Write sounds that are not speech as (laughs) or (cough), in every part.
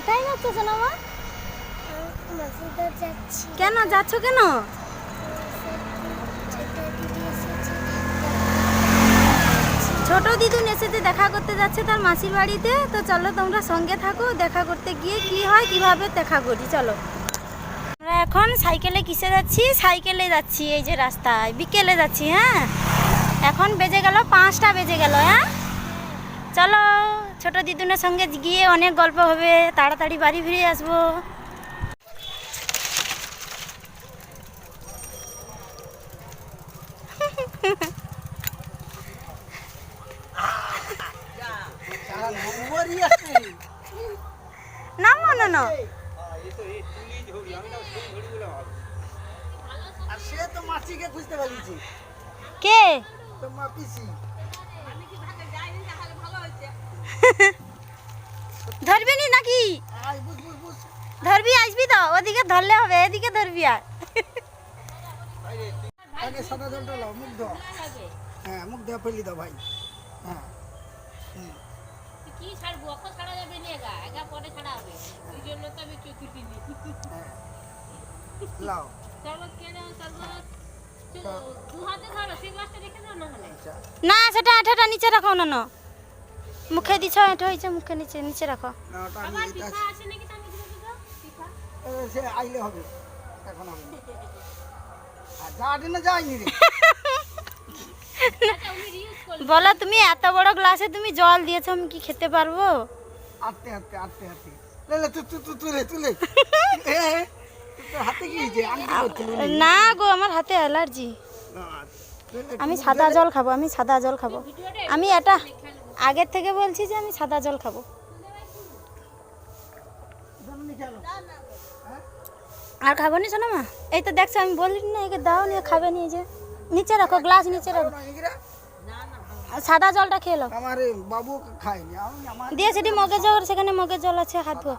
কোথায় যাচ্ছ সোনামা? যাচ্ছি কেন, যাচ্ছ কেন? ছোট দিদি এসেছে, দেখা করতে যাচ্ছে তার মাসির বাড়িতে। তো চলো তোমরা সঙ্গে থাকো, দেখা করতে গিয়ে কি হয়, কীভাবে দেখা করি, চলো। আমরা এখন সাইকেলে কিসে যাচ্ছি? সাইকেলে যাচ্ছি, এই যে রাস্তায়। বিকেলে যাচ্ছি হ্যাঁ? এখন বেজে গেল পাঁচটা, বেজে গেল হ্যাঁ? চলো ছোট দিদুনের সঙ্গে গিয়ে অনেক গল্প হবে তাড়াতাড়ি বাড়ি ফিরে আসব। না মনে না কে? তো মা (laughs) ধরবি নি নাকি? আই বুঝ বুঝ বুঝ ধরবি আসবি তো? ওদিকে ধরলে হবে এদিকে ধরবি আর। আগে সাদা জলটা লাও মুখ দাও হ্যাঁ মুখ দেওয়া ফেলি দাও ভাই। হ্যাঁ। কি ছাড়বো? অত ছাড়া যাবে না এগা এগা পরে ছাড়া হবে। ওই জন্য তো আমি চোখে দিলি হ্যাঁ। লাও। শরবত শরবত। না আচ্ছা। না সেটা আঠাটা নিচে রাখো না না মুখে দিছ এটা হয়েছে মুখে নিচে নিচে রাখো। না ওটা আমি আবার এটা পিঠা আছে নাকি আমি দিয়ে দেবো পিঠা? এ, সে আইলে হবে। এখন হবে না। আর যাওয়াটি না যায়নি রে। আচ্ছা বলো তুমি এত বড় গ্লাসে তুমি জল দিয়েছ আমি কি খেতে পারব? আটতে আটতে আটতে আটতে। না গো আমার হাতে অ্যালার্জি। আমি সাদা জল খাব আমি সাদা জল খাব। আমি এটা আগের থেকে বলছি যে আমি সাদা জল খাব। আর খাব নি শোনো মা এই তো দেখছ, আমি বলি না, একে দাও নিয়ে খাবে নি যে। নিচে রাখো, গ্লাস নিচে রাখো। সাদা জলটা খেয়ে আমার বাবু খায়নি দিয়ে সেটি মগে জল সেখানে মগে জল আছে, হাত শুই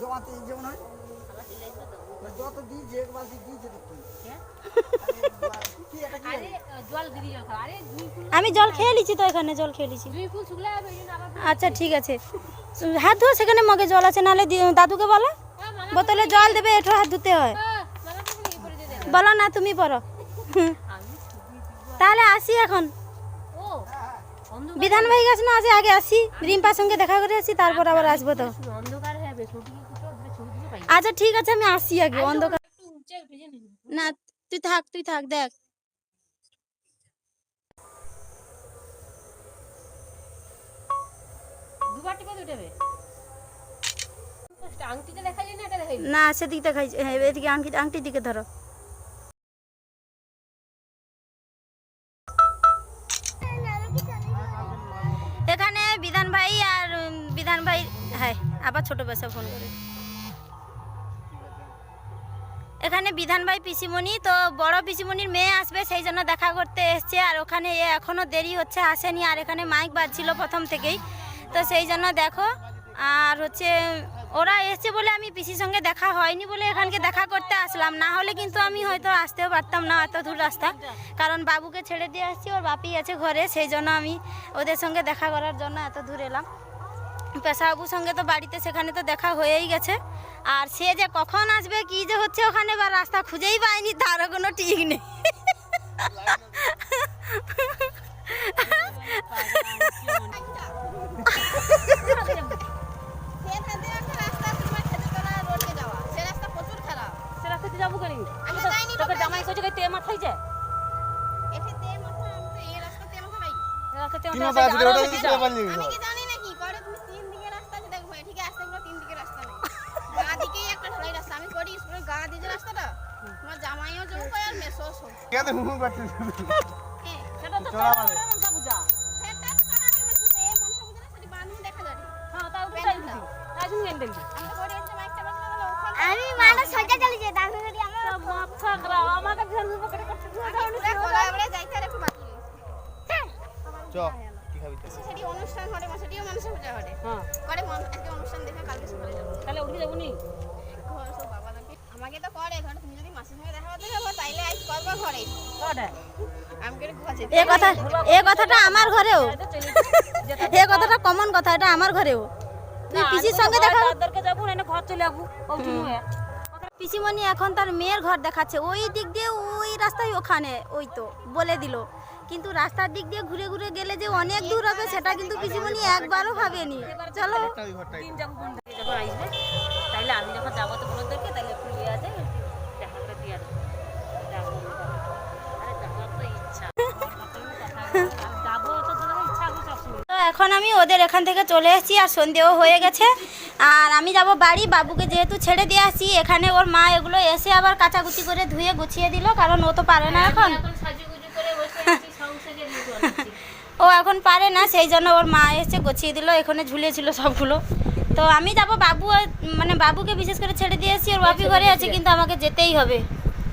জমাতে যেমন হয়। যত হ্যাঁ? দুই আমি জল খেয়ে লিছি তো এখানে জল খেয়ে আবার আচ্ছা ঠিক আছে। হাত ধোয়া সেখানে মগে জল আছে নাহলে দাদুকে বলো। হ্যাঁ, বোতলে জল দেবে এঠো হাত ধুতে হয়। হ্যাঁ, বলো না তুমি পড়ো। তাহলে আসি এখন। ও বিধান ভাই গেছে না আছে আগে আসি। রিম্পার সঙ্গে দেখা করে আসি তারপর আবার আসব তো। অন্ধকার আচ্ছা ঠিক আছে আমি আসি আগে অন্ধকার। না। তুই থাক তুই থাক দেখ। যায় না সেদিক দেখাই হ্যাঁ এদিকে আংটি আংটির দিকে ধরো। এখানে বিধান ভাই আর বিধান ভাই হ্যাঁ আবার ছোট বেসা ফোন করে। এখানে বিধান ভাই পিসিমণি, তো বড় পিসিমণির মেয়ে আসবে, সেই জন্য দেখা করতে এসছে, আর ওখানে এ এখনও দেরি হচ্ছে, আসেনি, আর এখানে মাইক বাজছিল প্রথম থেকেই। তো সেই জন্য দেখো, আর হচ্ছে ওরা এসছে বলে আমি পিসির সঙ্গে দেখা হয়নি বলে এখানকে দেখা করতে আসলাম। না হলে কিন্তু আমি হয়তো আসতেও পারতাম না, এত দূর রাস্তা। কারণ বাবুকে ছেড়ে দিয়ে আসছি, ওর বাপি আছে ঘরে, সেই জন্য আমি ওদের সঙ্গে দেখা করার জন্য এত দূর এলাম। পেশাবাবুর সঙ্গে তো বাড়িতে সেখানে তো দেখা হয়েই গেছে। আর সে যে কখন আসবে, কি যে হচ্ছে ওখানে বা রাস্তা খুঁজেই পায়নি, তারও কোনো ঠিক নেই। কইছে মাথায় যায় জামাইও আর মেসো কেন হ্যাঁ সেটা তো চড়া মানে বুঝা সেটা তো বুঝে না সেটি দেখা যায়। হ্যাঁ তাও তো তাই আমি মাইকটা ওখানে আমি আমার আমাকে পকেটে করতে আমি পুরো কোলাবরে যাইতে আর একটু বাকি চ কি খাবি তো? সেটি অনুষ্ঠান হলে সেটিও মানুষের পূজা করে হ্যাঁ। করে মন- আজকে অনুষ্ঠান দেখে কালকে সকালে যাব। তাহলে উঠে যাব নি? ঘর সব বাবা লাগে আমাকে তো করে তুমি এ কথা এ কথাটা আমার ঘরেও। এ কথাটা কমন কথা এটা আমার ঘরেও। তুই পিসির সঙ্গে দেখা যাব না ঘর চলে যাব। পিসিমণি এখন তার মেয়ের ঘর দেখাচ্ছে। ওই দিক দিয়ে ওই রাস্তায় ওখানে ওই তো বলে দিল। কিন্তু রাস্তার দিক দিয়ে ঘুরে ঘুরে গেলে যে অনেক দূর হবে সেটা কিন্তু পিসিমণি একবারও ভাবেনি। চলো। ওই যখন আসবে তাইলে আমি যখন যাব তো এখন আমি ওদের এখান থেকে চলে এসেছি আর সন্ধেও হয়ে গেছে। আর আমি যাব বাড়ি বাবুকে যেহেতু ছেড়ে দিয়ে আসি এখানে ওর মা এগুলো এসে আবার কাচাকুচি করে ধুয়ে গুছিয়ে দিল কারণ ও তো পারে না এখন। এখন (laughs) ও এখন পারে না সেই জন্য ওর মা এসে গুছিয়ে দিল এখানে ঝুলিয়েছিল সবগুলো। তো আমি যাব বাবু মানে বাবুকে বিশেষ করে ছেড়ে দিয়ে এসেছি ওর বাপি ঘরে আছে কিন্তু আমাকে যেতেই হবে।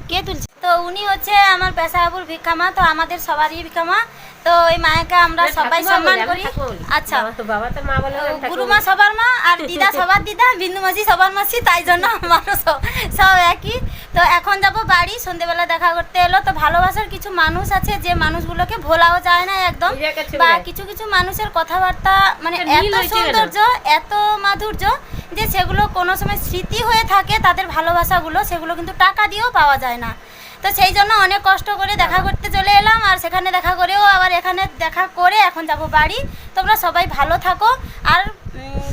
কে তুলছে? তো উনি হচ্ছে আমার পেশাবুর ভিক্ষামা তো আমাদের সবারই ভিক্ষামা। তো ওই মায়াকে আমরা সবাই সম্মান করি। আচ্ছা। বাবা তো মা বলে গুরুমা সবার মা আর দিদা সবার দিদা বিন্দু মাসি সবার মাসি তাই জন্য আমারও সব সব একই। তো এখন যাব বাড়ি সন্ধেবেলা দেখা করতে এলো। তো ভালোবাসার কিছু মানুষ আছে যে মানুষগুলোকে ভোলাও যায় না একদম। বা কিছু কিছু মানুষের কথাবার্তা মানে এত সৌন্দর্য এত মাধুর্য যে সেগুলো কোনো সময় স্মৃতি হয়ে থাকে তাদের ভালোবাসাগুলো সেগুলো কিন্তু টাকা দিয়েও পাওয়া যায় না। তো সেই জন্য অনেক কষ্ট করে দেখা করতে চলে এলাম আর সেখানে দেখা করেও আবার এখানে দেখা করে এখন যাব বাড়ি। তোমরা সবাই ভালো থাকো আর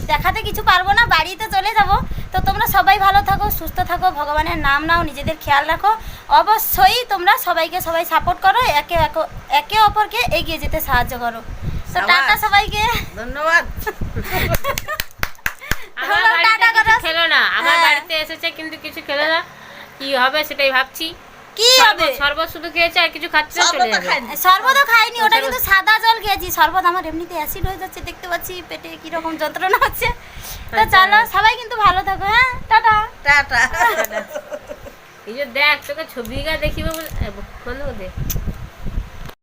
দেখাতে কিছু পারব না বাড়িতে চলে যাব। তো তোমরা সবাই ভালো থাকো সুস্থ থাকো ভগবানের নাম নাও নিজেদের খেয়াল রাখো। অবশ্যই তোমরা সবাইকে সবাই সাপোর্ট করো একে একে- একে অপরকে এগিয়ে যেতে সাহায্য করো। তো টাটা সবাইকে। ধন্যবাদ। (laughs) আমার বাড়িতে। খেলো না। আমার হ্যাঁ। বাড়িতে এসেছে কিন্তু কিছু খেলো না। কি হবে সেটাই ভাবছি। কি হবে? শরবত- শরবত শুধু খেয়েছে আর কিছু খাচ্ছে না, শরবতও খাইনি ওটা কিন্তু সাদা জল খেয়েছি। শরবত আমার এমনিতে অ্যাসিড হয়ে যাচ্ছে দেখতে পাচ্ছি পেটে কি রকম যন্ত্রণা হচ্ছে। তো চলো সবাই কিন্তু ভালো থাকো হ্যাঁ? টাটা। টাটা। এই যে দেখ তোকে ছবি গা দেখিবে বলে বন্ধ করে দে।